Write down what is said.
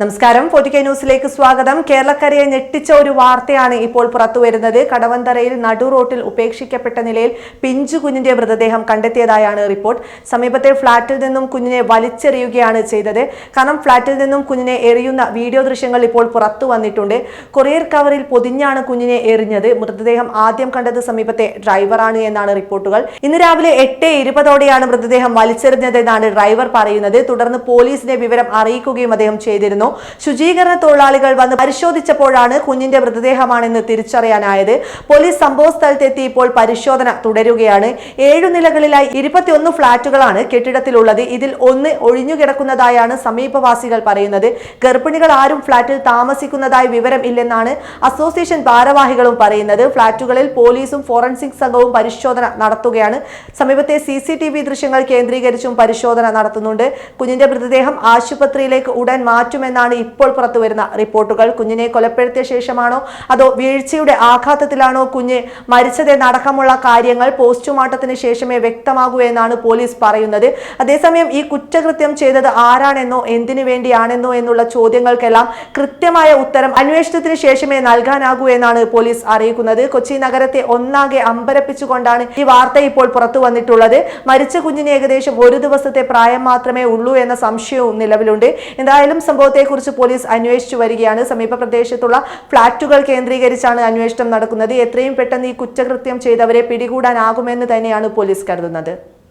നമസ്കാരം. ഫോർട്ടിക്കൈ ന്യൂസിലേക്ക് സ്വാഗതം. കേരളക്കരയെ ഞെട്ടിച്ച ഒരു വാർത്തയാണ് ഇപ്പോൾ പുറത്തുവരുന്നത്. കടവന്തറയിൽ നടു റോട്ടിൽ ഉപേക്ഷിക്കപ്പെട്ട നിലയിൽ പിഞ്ചു കുഞ്ഞിന്റെ മൃതദേഹം കണ്ടെത്തിയതായാണ് റിപ്പോർട്ട്. സമീപത്തെ ഫ്ളാറ്റിൽ നിന്നും കുഞ്ഞിനെ വലിച്ചെറിയുകയാണ് ചെയ്തത്. കാരണം ഫ്ളാറ്റിൽ നിന്നും കുഞ്ഞിനെ എറിയുന്ന വീഡിയോ ദൃശ്യങ്ങൾ ഇപ്പോൾ പുറത്തു വന്നിട്ടുണ്ട്. കൊറിയർ കവറിൽ പൊതിഞ്ഞാണ് കുഞ്ഞിനെ എറിഞ്ഞത്. മൃതദേഹം ആദ്യം കണ്ടത് സമീപത്തെ ഡ്രൈവറാണ് എന്നാണ് റിപ്പോർട്ടുകൾ. ഇന്ന് രാവിലെ എട്ട് ഇരുപതോടെയാണ് മൃതദേഹം വലിച്ചെറിഞ്ഞതെന്നാണ് ഡ്രൈവർ പറയുന്നത്. തുടർന്ന് പോലീസിനെ വിവരം അറിയിക്കുകയും അദ്ദേഹം ചെയ്തിരുന്നു. ശുചീകരണ തൊഴിലാളികൾ വന്ന് പരിശോധിച്ചപ്പോഴാണ് കുഞ്ഞിന്റെ മൃതദേഹമാണെന്ന് തിരിച്ചറിയാനായത്. പോലീസ് സംഭവ സ്ഥലത്തെത്തി ഇപ്പോൾ പരിശോധന തുടരുകയാണ്. ഏഴു നിലകളിലായി ഇരുപത്തിയൊന്ന് ഫ്ളാറ്റുകളാണ് കെട്ടിടത്തിലുള്ളത്. ഇതിൽ ഒന്ന് ഒഴിഞ്ഞുകിടക്കുന്നതായാണ് സമീപവാസികൾ പറയുന്നത്. ഗർഭിണികൾ ആരും ഫ്ളാറ്റിൽ താമസിക്കുന്നതായി വിവരം ഇല്ലെന്നാണ് അസോസിയേഷൻ ഭാരവാഹികളും പറയുന്നത്. ഫ്ളാറ്റുകളിൽ പോലീസും ഫോറൻസിക് സംഘവും പരിശോധന നടത്തുകയാണ്. സമീപത്തെ സി സി ടി വി ദൃശ്യങ്ങൾ കേന്ദ്രീകരിച്ചും പരിശോധന നടത്തുന്നുണ്ട്. കുഞ്ഞിന്റെ മൃതദേഹം ആശുപത്രിയിലേക്ക് ഉടൻ മാറ്റുമെന്നാണ് ഇപ്പോൾ പുറത്തുവരുന്ന റിപ്പോർട്ടുകൾ. കുഞ്ഞിനെ കൊലപ്പെടുത്തിയ ശേഷമാണോ അതോ വീഴ്ചയുടെ ആഘാതത്തിലാണോ കുഞ്ഞ് മരിച്ചതെന്നടക്കമുള്ള കാര്യങ്ങൾ പോസ്റ്റ്മോർട്ടത്തിന് ശേഷമേ വ്യക്തമാകൂ എന്നാണ് പോലീസ് പറയുന്നത്. അതേസമയം ഈ കുറ്റകൃത്യം ചെയ്തത് ആരാണെന്നോ എന്തിനു വേണ്ടിയാണെന്നോ എന്നുള്ള ചോദ്യങ്ങൾക്കെല്ലാം കൃത്യമായ ഉത്തരം അന്വേഷണത്തിന് ശേഷമേ നൽകാനാകൂ എന്നാണ് പോലീസ് അറിയിക്കുന്നത്. കൊച്ചി നഗരത്തെ ഒന്നാകെ അമ്പരപ്പിച്ചുകൊണ്ടാണ് ഈ വാർത്ത ഇപ്പോൾ പുറത്തു വന്നിട്ടുള്ളത്. മരിച്ച കുഞ്ഞിന് ഏകദേശം ഒരു ദിവസത്തെ പ്രായം മാത്രമേ ഉള്ളൂ എന്ന സംശയവും നിലവിലുണ്ട്. എന്തായാലും സംഭവത്തെക്കുറിച്ച് പോലീസ് അന്വേഷിച്ചു വരികയാണ്. സമീപ പ്രദേശത്തുള്ള ഫ്ളാറ്റുകൾ കേന്ദ്രീകരിച്ചാണ് അന്വേഷണം നടക്കുന്നത്. എത്രയും പെട്ടെന്ന് ഈ കുറ്റകൃത്യം ചെയ്തവരെ പിടികൂടാനാകുമെന്ന് തന്നെയാണ് പോലീസ് കരുതുന്നത്.